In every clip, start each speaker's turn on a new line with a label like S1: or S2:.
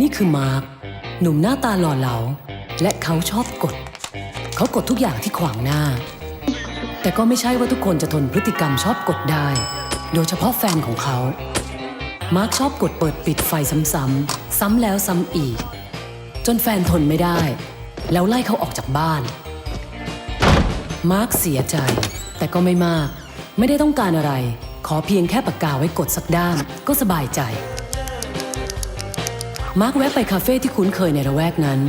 S1: นี่คือมาร์คหนุ่มหน้าตาหล่อเหลา และเขาชอบกด เขากดทุกอย่างที่ขวางหน้า แต่ก็ไม่ใช่ว่าทุกคนจะทนพฤติกรรมชอบกดได้ โดยเฉพาะแฟนของเขา มาร์คชอบกดเปิดปิดไฟซ้ำๆซ้ำแล้วซ้ำอีก จนแฟนทนไม่ได้ แล้วไล่เขาออกจากบ้าน มาร์คเสียใจ แต่ก็ไม่มาก ไม่ได้ต้องการอะไร ขอเพียงแค่ปากกาไว้กดสักด้ามก็สบายใจ มาร์คแวะไปคาเฟ่ที่คุ้นเคยในระแวกนั้น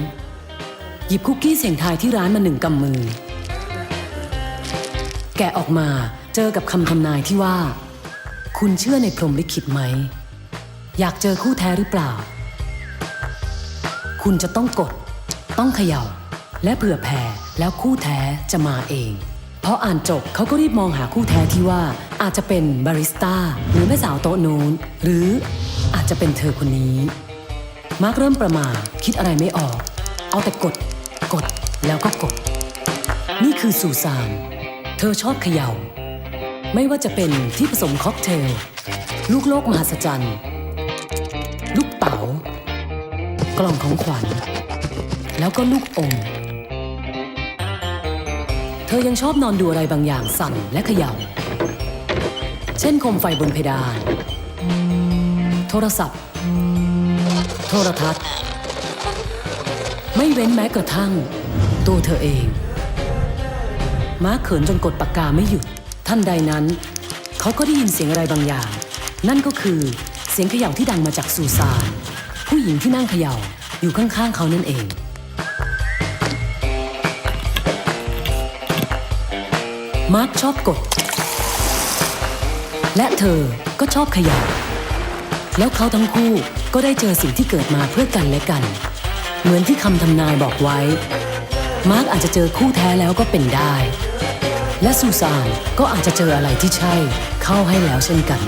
S1: หยิบคุกกี้เสียงทายที่ร้านมาหนึ่งกำมือ แกะออกมาเจอกับคำทำนายที่ว่า คุณเชื่อในพรหมลิขิตไหม อยากเจอคู่แท้หรือเปล่า คุณจะต้องกด ต้องเขย่า และเผื่อแผ่แล้วคู่แท้จะมาเองเพราะอ่านจบเขาก็รีบมองหาคู่แท้ที่ว่าอาจจะเป็นบาริสต้าหรือแม่สาวโต๊ะนู้นหรืออาจจะเป็นเธอคนนี้ มาร์คเริ่มประมาทคิดอะไรไม่ออก เอาแต่กด กดแล้วก็กด นี่คือซูซาน เธอชอบเขย่า ไม่ว่าจะเป็นที่ผสมค็อกเทล ลูกโลกมหัศจรรย์ ลูกเต๋ากล่องของขวัญ แล้วก็ลูกอมเธอยังชอบนอนดูอะไรบางอย่างสั่นและเขย่า เช่นโคมไฟบนเพดาน โทรศัพท์ โทรทัศน์ ไม่เว้นแม้กระทั่ง ตัวเธอเอง ม้าเขินจนกดปากกาไม่หยุด ท่านใดนั้น เขาก็ได้ยินเสียงอะไรบางอย่าง นั่นก็คือเสียงเขย่าที่ดังมาจากซูซานผู้หญิงที่นั่งเขย่าอยู่ข้างๆเขานั่นเองมาร์คชอบกด และเธอก็ชอบเขย่า แล้วเขาทั้งคู่ก็ได้เจอสิ่งที่เกิดมาเพื่อกันและกัน เหมือนที่คำทำนายบอกไว้ มาร์กอาจจะเจอคู่แท้แล้วก็เป็นได้ และซูซานก็อาจจะเจออะไรที่ใช่เข้าให้แล้วเช่นกัน